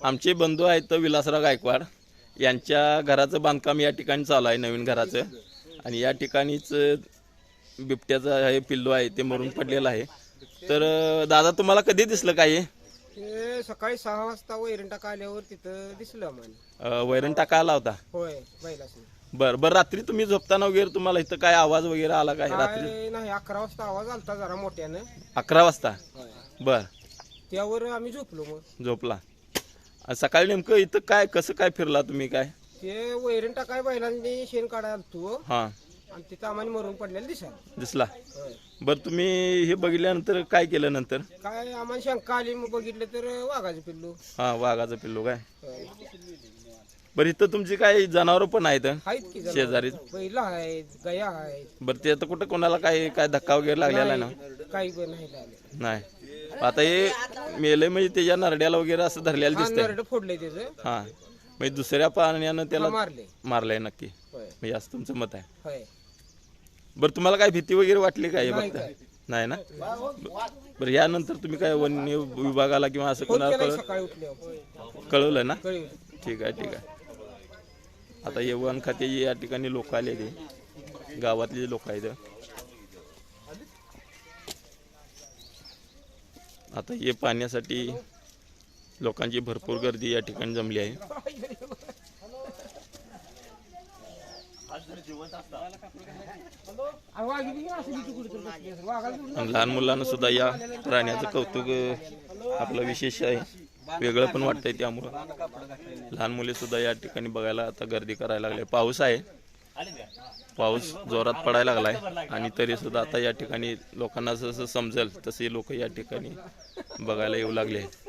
आमचे बंधू आहेत विलासराव गायकवाड. यांच्या घराचं बांधकाम या ठिकाणी चालू आहे नवीन घराचं. आणि या ठिकाणीच बिबट्याचं हे पिल्लू आहे ते मरून पडलेलं आहे. तर दादा तुम्हाला कधी दिसलं काय? ते सकाळी सहा वाजता वैरण टाका आल्यावर तिथं दिसलं आम्हाला. वैरण टाका आला होता? होय बैलासनी बरं बरं रात्री तुम्ही झोपताना वगैरे तुम्हाला इथं काय आवाज वगैरे आला काय? रात्री? काय नाही अकरा वाजता आवाज आलता जरा मोठ्यानं. अकरा वाजता? बर. त्यावर आम्ही झोपलो मग. झोपला. सकाळी नेमकं इथं काय कसं काय फिरला तुम्ही काय? ते वैरण टाकाय बैलांनी शेण काढायला आलतो. हां. आणि तिथं आम्हाला मरून पडलेलं दिसायला. दिसला? होय. बरं तुम्ही हे बघितल्यानंतर काय केलं नंतर? काय आम्हाला शंका आली मग बघितलं तर वाघाचं पिल्लू. हां वाघाचं पिल्लू काय? होय. बरं इथं तुमची काय जनावरं पण आहेत आहेत की. शेजारी बैल आहेत गया आहेत. बरं ते आता कुठं कोणाला काय काय धक्का वगैरे लागलेला आहे ना? काही पण नाही लागले. नाही. आता हे मेले म्हणजे त्याच्या नरड्याला वगैरे असं धरलेलं दिसतंय. नरड फोडलंय त्याचं. हां. म्हणजे दुसऱ्या पाण्यानं त्याला मारले मारलंय. नक्की. होय. म्हणजे असं तुमचं मत आहे. होय. बरं तुम्हाला काय भीती वगैरे वाटली काय हे बघता? काय. नाही ना? बरं यानंतर तुम्ही काय वन्य विभागाला किंवा असं कोणाला सकाळी उठल्यावर कळवलं ना? ठीक आहे ठीक आहे. आता हे वन खात्याचे या ठिकाणी लोक आले ते गावातले लोक आहेत. आता हे पाण्यासाठी लोकांची भरपूर गर्दी या ठिकाणी जमली आहे. लहान मुलांना सुद्धा या प्राण्याचं कौतुक आपलं विशेष आहे. वेगळं पण वाटतंय त्यामुळं. लहान मुले सुद्धा या ठिकाणी बघायला आता गर्दी करायला लागले. पाऊस आहे. पाऊस जोरात पडायला लागलाय आणि तरी सुद्धा आता या ठिकाणी लोकांना जसं समजेल तसे लोक या ठिकाणी बघायला येऊ लागले आहेत.